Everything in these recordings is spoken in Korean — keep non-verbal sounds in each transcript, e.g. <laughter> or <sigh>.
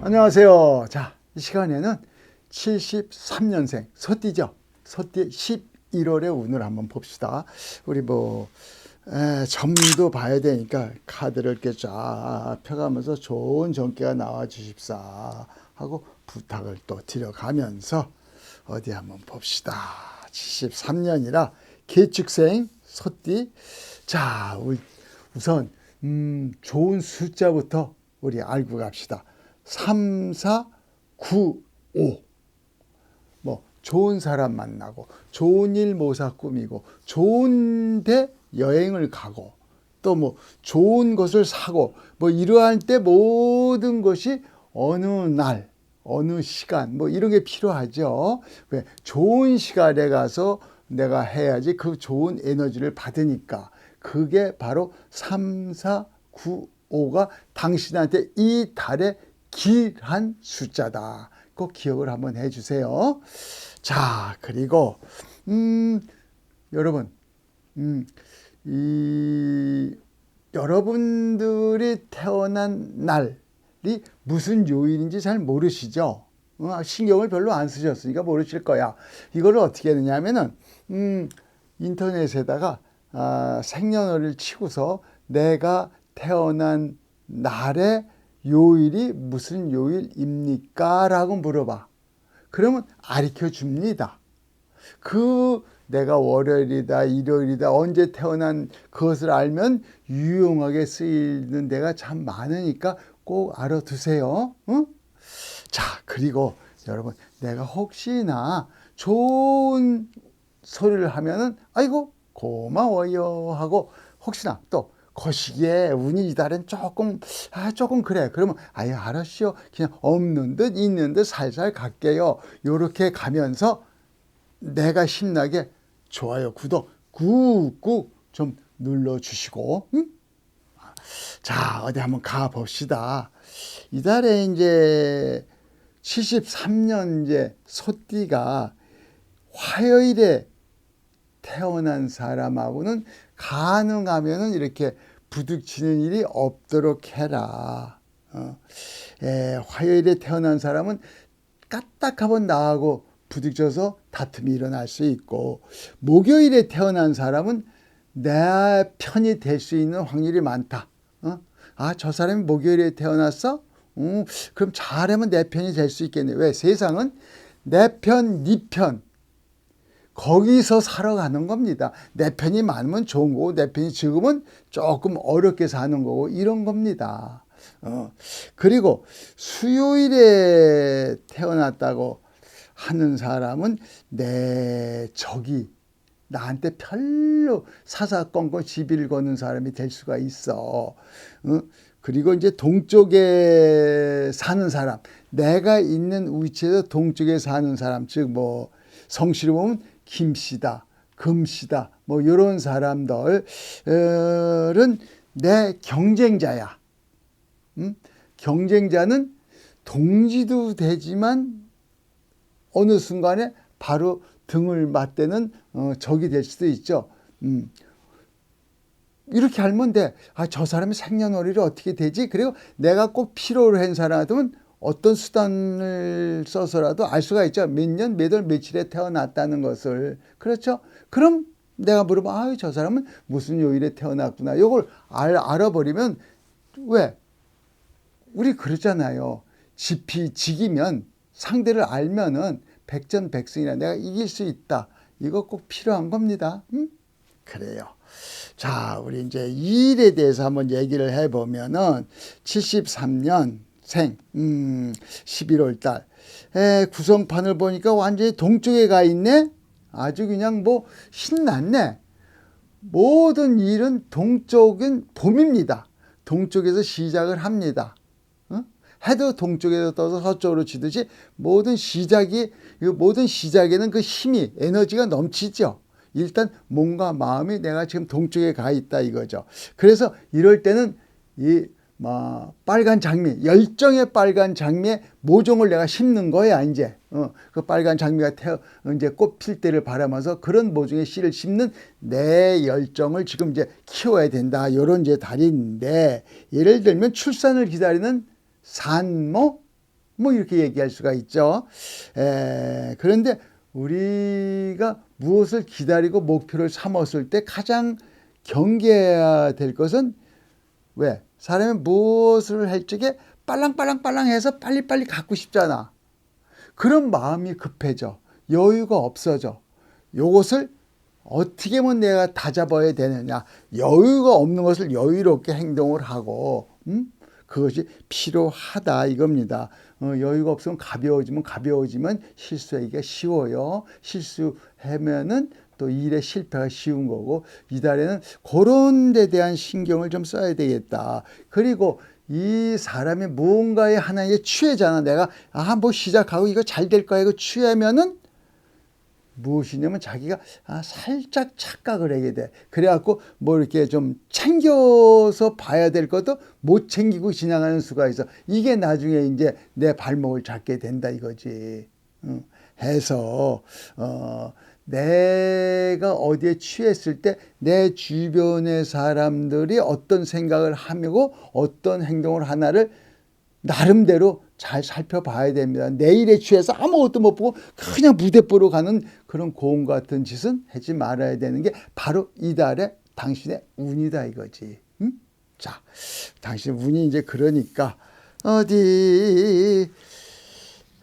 안녕하세요. 자, 이 시간에는 73년생 서띠죠. 서띠 11월의 운을 한번 봅시다. 우리 뭐 에, 점도 봐야 되니까 카드를 이렇게 쫙 펴가면서 좋은 전기가 나와 주십사 하고 부탁을 또 드려가면서 어디 한번 봅시다. 73년이라 개축생 서띠. 자, 우선 음, 좋은 숫자부터 우리 알고 갑시다. 3, 4, 9, 5. 뭐 좋은 사람 만나고 좋은 일 모사 꾸미고 좋은 데 여행을 가고 또 뭐 좋은 것을 사고 뭐 이러할 때 모든 것이 어느 날 어느 시간 뭐 이런 게 필요하죠. 왜 좋은 시간에 가서 내가 해야지 그 좋은 에너지를 받으니까 그게 바로 3, 4, 9, 5가 당신한테 이 달의 길한 숫자다. 꼭 기억을 한번 해 주세요. 자, 그리고 음, 여러분, 음, 이 여러분들이 태어난 날이 무슨 요일인지 잘 모르시죠? 어, 신경을 별로 안 쓰셨으니까 모르실 거야. 이거를 어떻게 했느냐면은 음, 인터넷에다가 아, 생년월일 치고서 내가 태어난 날에 요일이 무슨 요일입니까? 라고 물어봐. 그러면 가르쳐 줍니다. 그 내가 월요일이다, 일요일이다, 언제 태어난 그것을 알면 유용하게 쓰이는 데가 참 많으니까 꼭 알아두세요. 응? 자, 그리고 여러분, 내가 혹시나 좋은 소리를 하면은, 아이고, 고마워요 하고, 혹시나 또 거시기에 운이 이달엔 조금 아 조금 그래. 그러면 아유 알았시오. 그냥 없는 듯 있는 듯 살살 갈게요. 요렇게 가면서 내가 신나게 좋아요. 구독 꾹꾹 좀 눌러 주시고 응? 자 어디 한번 가 봅시다. 이달에 이제 73년 이제 소띠가 화요일에 태어난 사람하고는 가능하면은 이렇게 부딪히는 일이 없도록 해라. 어. 에, 화요일에 태어난 사람은 까딱하면 나하고 부딪혀서 다툼이 일어날 수 있고 목요일에 태어난 사람은 내 편이 될 수 있는 확률이 많다. 어? 아, 저 사람이 목요일에 태어났어? 음, 그럼 잘하면 내 편이 될 수 있겠네. 왜? 세상은 내 편, 네 편. 거기서 살아가는 겁니다. 내 편이 많으면 좋은 거고 내 편이 적으면 조금 어렵게 사는 거고 이런 겁니다. 어. 그리고 수요일에 태어났다고 하는 사람은 내 적이 나한테 별로 사사건건 시비를 거는 사람이 될 수가 있어. 어? 그리고 이제 동쪽에 사는 사람, 내가 있는 위치에서 동쪽에 사는 사람, 즉 뭐 성씨로 보면 김씨다, 금씨다, 뭐 이런 사람들은 내 경쟁자야. 음? 경쟁자는 동지도 되지만 어느 순간에 바로 등을 맞대는 어, 적이 될 수도 있죠. 음. 이렇게 알면 돼. 아, 저 사람의 생년월일이 어떻게 되지? 그리고 내가 꼭 필요로 한 사람은 어떤 수단을 써서라도 알 수가 있죠. 몇 년, 몇 월, 며칠에 태어났다는 것을. 그렇죠? 그럼 내가 물어봐. 아, 저 사람은 무슨 요일에 태어났구나. 이걸 알, 알아버리면 왜? 우리 그러잖아요. 지피, 지기면 상대를 알면은 백전백승이라 내가 이길 수 있다. 이거 꼭 필요한 겁니다. 음? 그래요. 자, 우리 이제 이 일에 대해서 한번 얘기를 해보면은 73년 생, 음, 11월 달. 에, 구성판을 보니까 완전히 동쪽에 가 있네? 아주 그냥 뭐 신났네. 모든 일은 동쪽은 봄입니다. 동쪽에서 시작을 합니다. 어? 해도 동쪽에서 떠서 서쪽으로 치듯이 모든 시작이, 모든 시작에는 그 힘이, 에너지가 넘치죠. 일단 몸과 마음이 내가 지금 동쪽에 가 있다 이거죠. 그래서 이럴 때는 이 막 빨간 장미, 열정의 빨간 장미에 모종을 내가 심는 거야 이제. 어, 그 빨간 장미가 태어 이제 꽃 필 때를 바라면서 그런 모종의 씨를 심는 내 열정을 지금 이제 키워야 된다. 요런 이제 달인데 예를 들면 출산을 기다리는 산모 뭐 이렇게 얘기할 수가 있죠. 에, 그런데 우리가 무엇을 기다리고 목표를 삼았을 때 가장 경계해야 될 것은 왜? 사람이 무엇을 할 적에 빨랑빨랑빨랑 해서 빨리빨리 갖고 싶잖아. 그런 마음이 급해져. 여유가 없어져. 요것을 어떻게 하면 내가 다 잡아야 되느냐. 여유가 없는 것을 여유롭게 행동을 하고, 음? 그것이 필요하다 이겁니다. 어, 여유가 없으면 가벼워지면 가벼워지면 실수하기가 쉬워요. 실수하면은 또 일에 실패가 쉬운 거고 이달에는 그런 데 대한 신경을 좀 써야 되겠다. 그리고 이 사람이 무언가에 하나에 취해잖아. 내가 아 뭐 시작하고 이거 잘 될 거야 이거 취하면은 무엇이냐면 자기가 아, 살짝 착각을 하게 돼. 그래갖고 뭐 이렇게 좀 챙겨서 봐야 될 것도 못 챙기고 지나가는 수가 있어. 이게 나중에 이제 내 발목을 잡게 된다 이거지. 응. 해서 어 내가 어디에 취했을 때 내 주변의 사람들이 어떤 생각을 하고 어떤 행동을 하나를 나름대로 잘 살펴봐야 됩니다. 내 일에 취해서 아무것도 못 보고 그냥 무대 보러 가는 그런 고음 같은 짓은 하지 말아야 되는 게 바로 이달의 당신의 운이다 이거지. 응? 자, 당신 운이 이제 그러니까 어디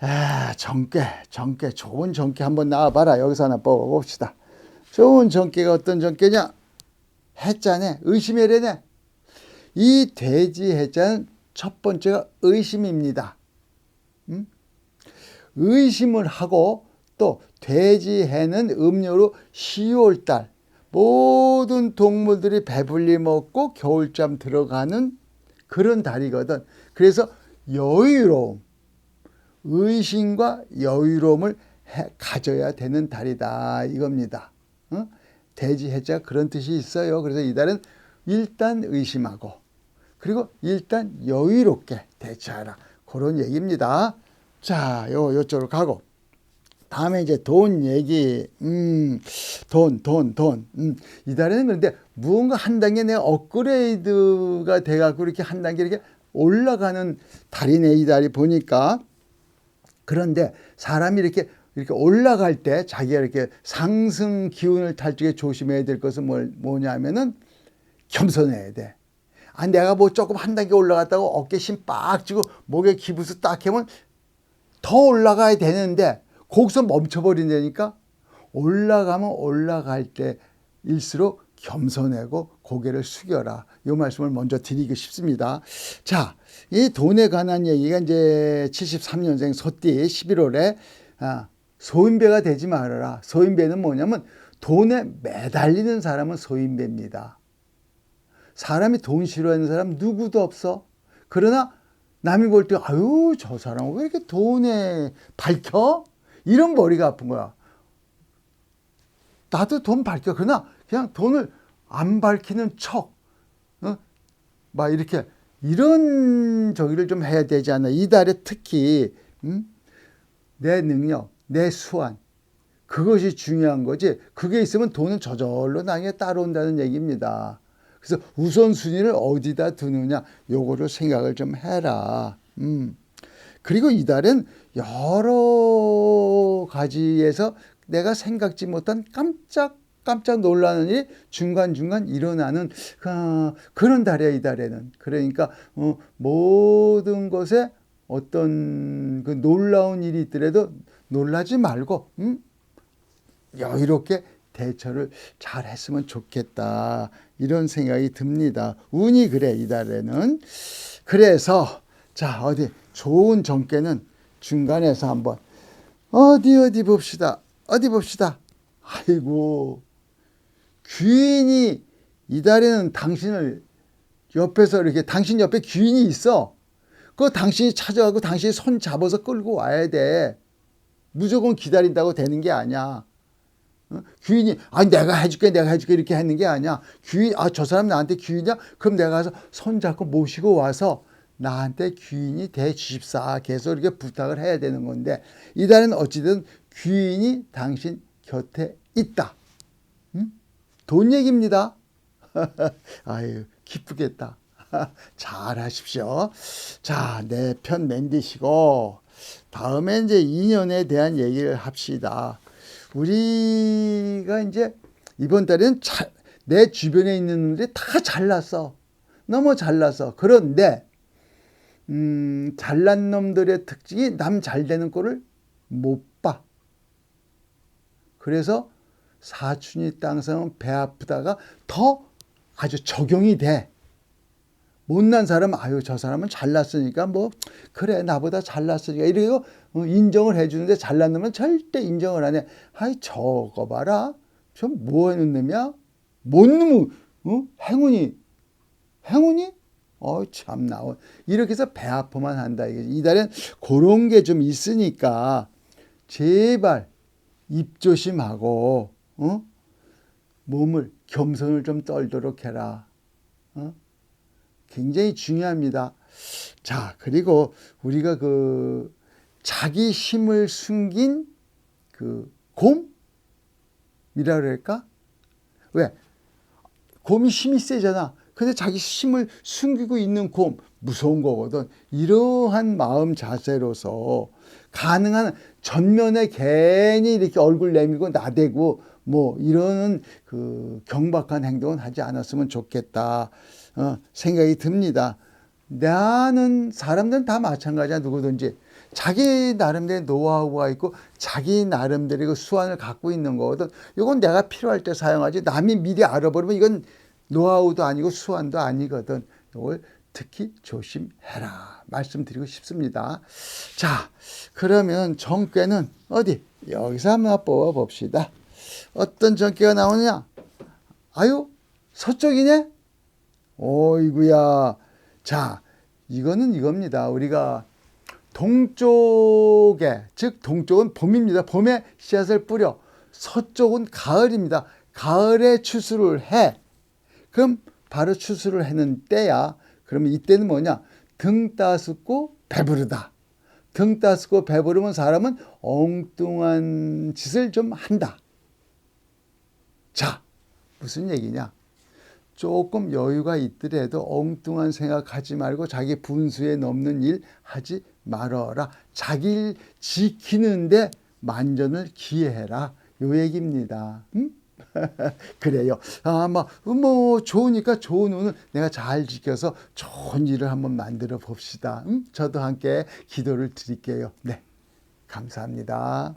아, 정깨, 정깨, 좋은 정깨 한번 나와봐라. 여기서 하나 뽑아봅시다. 좋은 정깨가 어떤 정깨냐? 해자네, 의심해래네. 이 돼지 해자는 첫 번째가 의심입니다. 음? 의심을 하고 또 돼지 해는 음료로 10월달 모든 동물들이 배불리 먹고 겨울잠 들어가는 그런 달이거든. 그래서 여유로움, 의심과 여유로움을 해, 가져야 되는 달이다 이겁니다. 어? 돼지 해자 그런 뜻이 있어요. 그래서 이 달은 일단 의심하고 그리고 일단 여유롭게 대처하라 그런 얘기입니다. 자, 요 요쪽으로 가고 다음에 이제 돈 얘기, 음, 돈, 돈, 돈. 음, 이달에는 그런데 무언가 한 단계 내가 업그레이드가 돼갖고 이렇게 한 단계 이렇게 올라가는 달이네, 이 달이 보니까. 그런데 사람이 이렇게 이렇게 올라갈 때 자기가 이렇게 상승 기운을 탈 적에 조심해야 될 것은 뭘, 뭐냐면은 겸손해야 돼. 아, 내가 뭐 조금 한 단계 올라갔다고 어깨 힘 빡 쥐고 목에 기부스 딱 하면 더 올라가야 되는데 거기서 멈춰버린다니까 올라가면 올라갈 때일수록 겸손하고 고개를 숙여라. 이 말씀을 먼저 드리고 싶습니다. 자, 이 돈에 관한 얘기가 이제 73년생 소띠 11월에 아, 소인배가 되지 말아라. 소인배는 뭐냐면 돈에 매달리는 사람은 소인배입니다. 사람이 돈 싫어하는 사람 누구도 없어. 그러나 남이 볼 때 아유 저 사람 왜 이렇게 돈에 밝혀? 이런 머리가 아픈 거야. 나도 돈 밝혀. 그러나 그냥 돈을 안 밝히는 척, 어? 막 이렇게 이런 저기를 좀 해야 되지 않나. 이달에 특히 음? 내 능력, 내 수완 그것이 중요한 거지. 그게 있으면 돈은 저절로 나중에 따라온다는 얘기입니다. 그래서 우선순위를 어디다 두느냐 요거를 생각을 좀 해라. 음. 그리고 이달은 여러 가지에서 내가 생각지 못한 깜짝 깜짝 놀라는 일이 중간중간 일어나는 그, 그런 달이야 이 달에는 그러니까 어, 모든 것에 어떤 그 놀라운 일이 있더라도 놀라지 말고 음? 여유롭게 대처를 잘 했으면 좋겠다 이런 생각이 듭니다 운이 그래 이 달에는 그래서 자 어디 좋은 정께는 중간에서 한번 어디 어디 봅시다. 어디 봅시다. 아이고 귀인이 이달에는 당신을 옆에서 이렇게 당신 옆에 귀인이 있어. 그 당신이 찾아가고 당신이 손 잡아서 끌고 와야 돼. 무조건 기다린다고 되는 게 아니야. 어? 귀인이 아 내가 해줄게 내가 해줄게 이렇게 하는 게 아니야 귀인 아 저 사람 나한테 귀인이야 그럼 내가 가서 손 잡고 모시고 와서 나한테 귀인이 돼 주십사 계속 이렇게 부탁을 해야 되는 건데 이달은 어찌든 귀인이 당신 곁에 있다 음? 돈 얘기입니다 <laughs> 아유 기쁘겠다 <laughs> 잘 하십시오 자 내 편 맨디시고 다음에 이제 인연에 대한 얘기를 합시다. 우리가 이제 이번 달에는 자, 내 주변에 있는 놈들이 다 잘났어. 너무 잘났어. 그런데 음, 잘난 놈들의 특징이 남 잘 되는 꼴을 못 봐. 그래서 사춘이 땅성은 배 아프다가 더 아주 적용이 돼. 못난 사람 아유 저 사람은 잘났으니까 뭐 그래 나보다 잘났으니까 이러고 어, 인정을 해주는데 잘난 놈은 절대 인정을 안 해. 아이 저거 봐라. 저 뭐 하는 놈이야? 뭔 놈의 어? 행운이 행운이? 어 참 나온 이렇게 해서 배 아프만 한다 이달엔 그런 게 좀 있으니까 제발 입 조심하고 어? 몸을 겸손을 좀 떨도록 해라. 어? 굉장히 중요합니다. 자, 그리고 우리가 그 자기 힘을 숨긴 그 곰이라 그럴까? 왜? 곰이 힘이 세잖아. 근데 자기 힘을 숨기고 있는 곰 무서운 거거든. 이러한 마음 자세로서 가능한 전면에 괜히 이렇게 얼굴 내밀고 나대고 뭐 이런 그 경박한 행동은 하지 않았으면 좋겠다 어, 생각이 듭니다. 나는 사람들은 다 마찬가지야 누구든지 자기 나름대로 노하우가 있고 자기 나름대로 그 수완을 갖고 있는 거거든. 이건 내가 필요할 때 사용하지 남이 미리 알아버리면 이건 노하우도 아니고 수완도 아니거든. 이걸 특히 조심해라 말씀드리고 싶습니다. 자 그러면 정괴는 어디 여기서 한번 뽑아 봅시다. 어떤 정괴가 나오느냐? 아유 서쪽이네. 오이구야. 자 이거는 이겁니다. 우리가 동쪽에 즉 동쪽은 봄입니다. 봄에 씨앗을 뿌려 서쪽은 가을입니다. 가을에 추수를 해. 그럼 바로 추수를 하는 때야. 그러면 이때는 뭐냐? 등 따숩고 배부르다. 등 따숩고 배부르면 사람은 엉뚱한 짓을 좀 한다. 자, 무슨 얘기냐? 조금 여유가 있더라도 엉뚱한 생각하지 말고 자기 분수에 넘는 일 하지 말아라. 자기를 지키는데 만전을 기해해라. 요 얘기입니다. 음? <laughs> 그래요. 아, 뭐, 뭐, 좋으니까 좋은 운을 내가 잘 지켜서 좋은 일을 한번 만들어 봅시다. 음? 저도 함께 기도를 드릴게요. 네. 감사합니다.